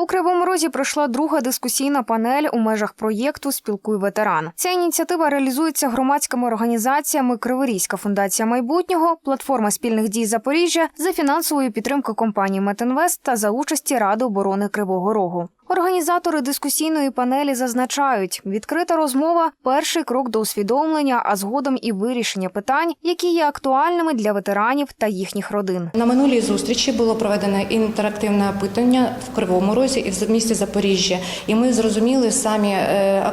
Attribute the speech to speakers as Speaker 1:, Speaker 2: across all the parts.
Speaker 1: У Кривому Розі пройшла друга дискусійна панель у межах проєкту Спілкуй ветеран. Ця ініціатива реалізується громадськими організаціями Криворізька фундація майбутнього, платформа спільних дій Запоріжжя за фінансовою підтримкою компанії Метинвест та за участі Ради оборони Кривого Рогу. Організатори дискусійної панелі зазначають, відкрита розмова перший крок до усвідомлення, а згодом і вирішення питань, які є актуальними для ветеранів та їхніх родин.
Speaker 2: На минулій зустрічі було проведено інтерактивне опитування в Кривому Розі і в місті Запоріжжя. І ми зрозуміли самі е,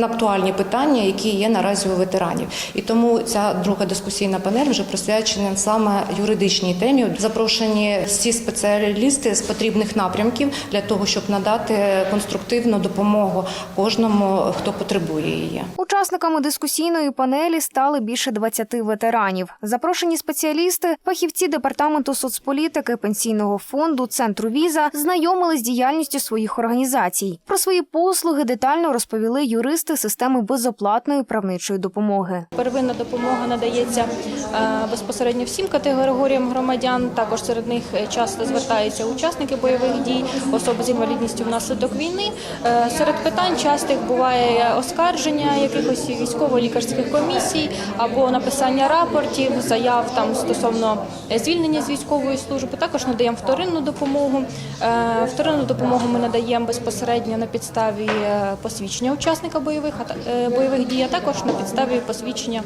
Speaker 2: актуальні питання, які є наразі у ветеранів. І тому ця друга дискусійна панель вже присвячена саме юридичній темі. Запрошені всі спеціалісти з потрібних напрямків для того, щоб надати конструктивну допомогу кожному, хто потребує її.
Speaker 1: Учасниками дискусійної панелі стали більше 20 ветеранів. Запрошені спеціалісти, фахівці департаменту соцполітики, пенсійного фонду, центру віза знайомили з діяльністю своїх організацій. Про свої послуги детально розповіли юристи системи безоплатної правничої допомоги.
Speaker 3: Первинна допомога надається е, безпосередньо всім категоріям громадян. Також серед них е, часто звертаються учасники бойових дій, особи з інвалідністю внаслідок війни. Е, Серед питань частих буває оскарження якихось військово-лікарських комісій або написання рапортів, заяв там стосовно звільнення з військової служби. Також надаємо вторинну допомогу. Е, Вторинну допомогу ми надаємо безпосередньо на підставі е, посвідчення учасника бойових бойових дій, а також на підставі посвідчення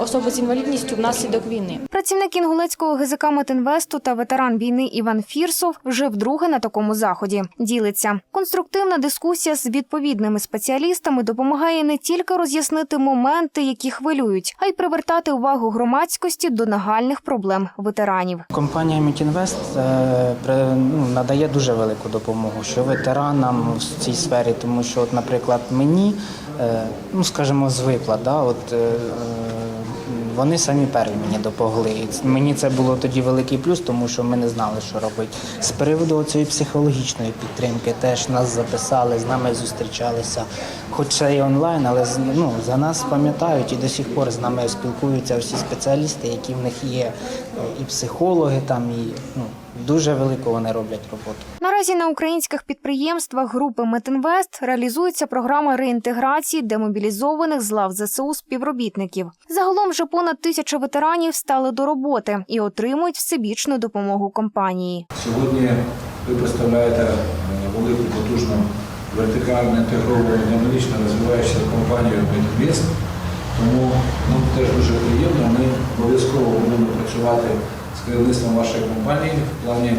Speaker 3: особи з інвалідністю внаслідок війни.
Speaker 1: Працівник інгулецького ГЗК Метинвесту та ветеран війни Іван Фірсов вже вдруге на такому заході. Ділиться конструктивна дискусія з відповідними спеціалістами допомагає не тільки роз'яснити моменти, які хвилюють, а й привертати увагу громадськості до нагальних проблем ветеранів.
Speaker 4: Компанія Мітінвест е, ну, надає дуже велику допомогу, що ветеранам в цій сфері, тому що, от, наприклад, мені, е, ну скажімо, з виплат, да, от, е, вони самі перві мені допомогли. І мені це було тоді великий плюс, тому що ми не знали, що робити. З приводу цієї психологічної підтримки теж нас записали, з нами зустрічалися. Хоч це і онлайн, але ну, за нас пам'ятають і до сих пор з нами спілкуються всі спеціалісти, які в них є, е, і психологи там, і ну, дуже велику вони роблять роботу.
Speaker 1: Наразі на українських підприємствах групи Метинвест реалізується програма реінтеграції демобілізованих з лав ЗСУ співробітників. Загалом вже понад тисяча ветеранів стали до роботи і отримують всебічну допомогу компанії.
Speaker 5: Сьогодні ви представляєте е, велику потужну вертикально інтегровану динамічно розвиваючу компанію Медінвест. Тому нам теж дуже приємно. Ми обов'язково будемо працювати з керівництвом вашої компанії в плані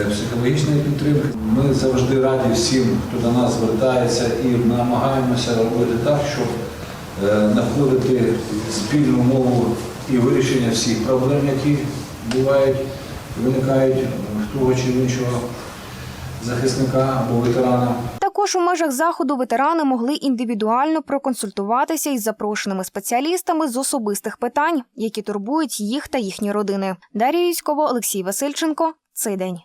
Speaker 5: е, психологічної підтримки. Ми завжди раді всім, хто до нас звертається, і намагаємося робити так, щоб знаходити спільну мову і вирішення всіх проблем, які бувають, виникають в того чи іншого захисника або ветерана.
Speaker 1: Також у межах заходу ветерани могли індивідуально проконсультуватися із запрошеними спеціалістами з особистих питань, які турбують їх та їхні родини. Дар'я Юськова, Олексій Васильченко. Цей день.